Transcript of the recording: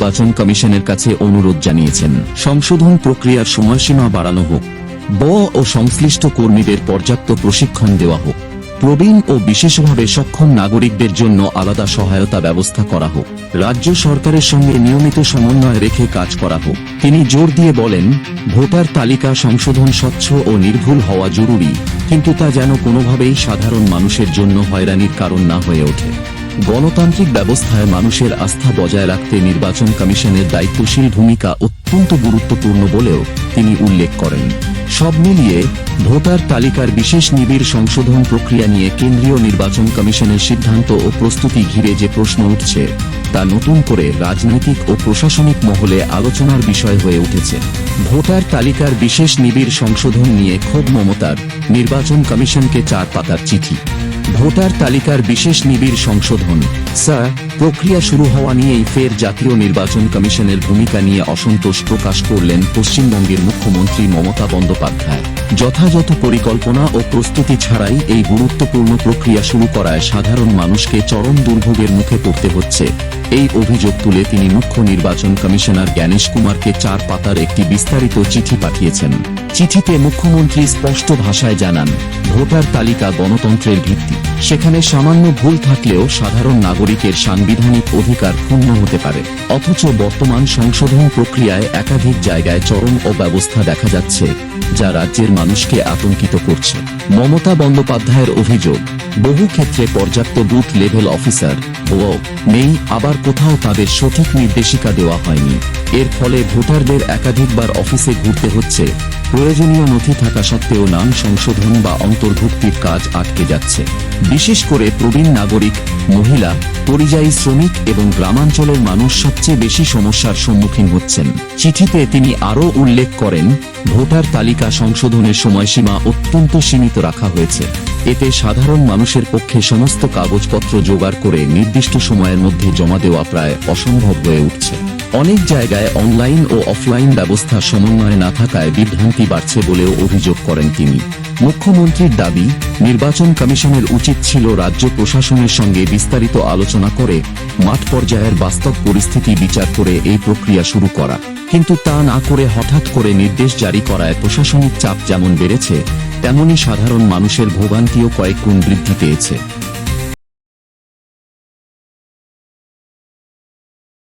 নির্বাচন কমিশনের কাছে অনুরোধ জানিয়েছেন। সংশোধন প্রক্রিয়ার সময়সীমা বাড়ানো হোক। ব ও সংশ্লিষ্ট কর্মীদের পর্যাপ্ত প্রশিক্ষণ দেওয়া হোক। প্রবীণ ও বিশেষভাবে সক্ষম নাগরিকদের জন্য আলাদা সহায়তা ব্যবস্থা করা হোক। রাজ্য সরকারের সঙ্গে নিয়মিত সমন্বয় রেখে কাজ করা হোক। তিনি জোর দিয়ে বলেন, ভোটার তালিকা সংশোধন স্বচ্ছ ও নির্ভুল হওয়া জরুরি, কিন্তু তা যেন কোনোভাবেই সাধারণ মানুষের জন্য হয়রানির কারণ না হয়ে ওঠে। গণতান্ত্রিক ব্যবস্থায় মানুষের আস্থা বজায় রাখতে নির্বাচন কমিশনের দায়িত্বশীল ভূমিকা অত্যন্ত গুরুত্বপূর্ণ বলেও তিনি উল্লেখ করেন। সব মিলিয়ে ভোটার তালিকার বিশেষ নিবিড় সংশোধন প্রক্রিয়া নিয়ে কেন্দ্রীয় নির্বাচন কমিশনের সিদ্ধান্ত ও প্রস্তুতি ঘিরে যে প্রশ্ন উঠছে, তা নতুন করে রাজনৈতিক ও প্রশাসনিক মহলে আলোচনার বিষয় হয়ে উঠেছে। ভোটার তালিকার বিশেষ নিবিড় সংশোধন নিয়ে ক্ষোভ মমতার নির্বাচন কমিশনকে চার পাতার চিঠি। ভোটার তালিকার বিশেষ নিবিড় সংশোধন। স্যার, প্রক্রিয়া শুরু হওয়া নিয়েই ফের জাতীয় নির্বাচন কমিশনের ভূমিকা নিয়ে অসন্তোষ প্রকাশ করলেন পশ্চিমবঙ্গের মুখ্যমন্ত্রী মমতা বন্দ্যোপাধ্যায়। যথাযথ পরিকল্পনা ও প্রস্তুতি ছাড়াই এই গুরুত্বপূর্ণ প্রক্রিয়া শুরু করায় সাধারণ মানুষকে চরম দুর্ভোগের মুখে পড়তে হচ্ছে। এই অভিযোগ তুলে তিনি মুখ্য নির্বাচন কমিশনার জ্ঞানেশ কুমারকে চার পাতার একটি বিস্তারিত চিঠি পাঠিয়েছেন। চিঠিতে মুখ্যমন্ত্রী স্পষ্ট ভাষায় জানান, ভোটার তালিকা গণতন্ত্রের ভিত্তি। সেখানে সামান্য ভুল থাকলেও সাধারণ নাগরিকের সাংবিধানিক অধিকার ক্ষুণ্ণ হতে পারে। অথচ বর্তমান সংশোধন প্রক্রিয়ায় একাধিক জায়গায় চরম অব্যবস্থা দেখা যাচ্ছে, যা রাজ্যের মানুষকে আতঙ্কিত করছে। মমতা বন্দ্যোপাধ্যায়ের অভিযোগ, বহু ক্ষেত্রে পর্যাপ্ত বুথ লেভেল অফিসার ও নেই, আবার কোথাও তাদের সঠিক নির্দেশিকা দেওয়া হয়নি। এর ফলে ভোটারদের একাধিকবার অফিসে ঘুরতে হচ্ছে প্রয়োজনীয় নথি থাকা সত্ত্বেও নাম সংশোধন বা অন্তর্ভুক্তির কাজ আটকে যাচ্ছে। বিশেষ করে প্রবীণ নাগরিক, মহিলা, পরিযায়ী শ্রমিক এবং গ্রামাঞ্চলের মানুষ সবচেয়ে বেশি সমস্যার সম্মুখীন হচ্ছেন। চিঠিতে তিনি আরও উল্লেখ করেন, ভোটার তালিকা সংশোধনের সময়সীমা অত্যন্ত সীমিত রাখা হয়েছে। এতে সাধারণ মানুষের পক্ষে সমস্ত কাগজপত্র জোগাড় করে নির্দিষ্ট সময়ের মধ্যে জমা দেওয়া প্রায় অসম্ভব হয়ে উঠছে। অনেক জায়গায় অনলাইন ও অফলাইন ব্যবস্থা সমন্বয় না থাকায় বিভ্রান্তি বাড়ছে বলেও অভিযোগ করেন তিনি। মুখ্যমন্ত্রীর দাবি, নির্বাচন কমিশনের উচিত ছিল রাজ্য প্রশাসনের সঙ্গে বিস্তারিত আলোচনা করে মাঠ পর্যায়ের বাস্তব পরিস্থিতি বিচার করে এই প্রক্রিয়া শুরু করা। কিন্তু তা না করে হঠাৎ করে নির্দেশ জারি করায় প্রশাসনিক চাপ যেমন বেড়েছে, তেমনি সাধারণ মানুষের ভোগান্তিও কয়েক গুণ বৃদ্ধি পেয়েছে।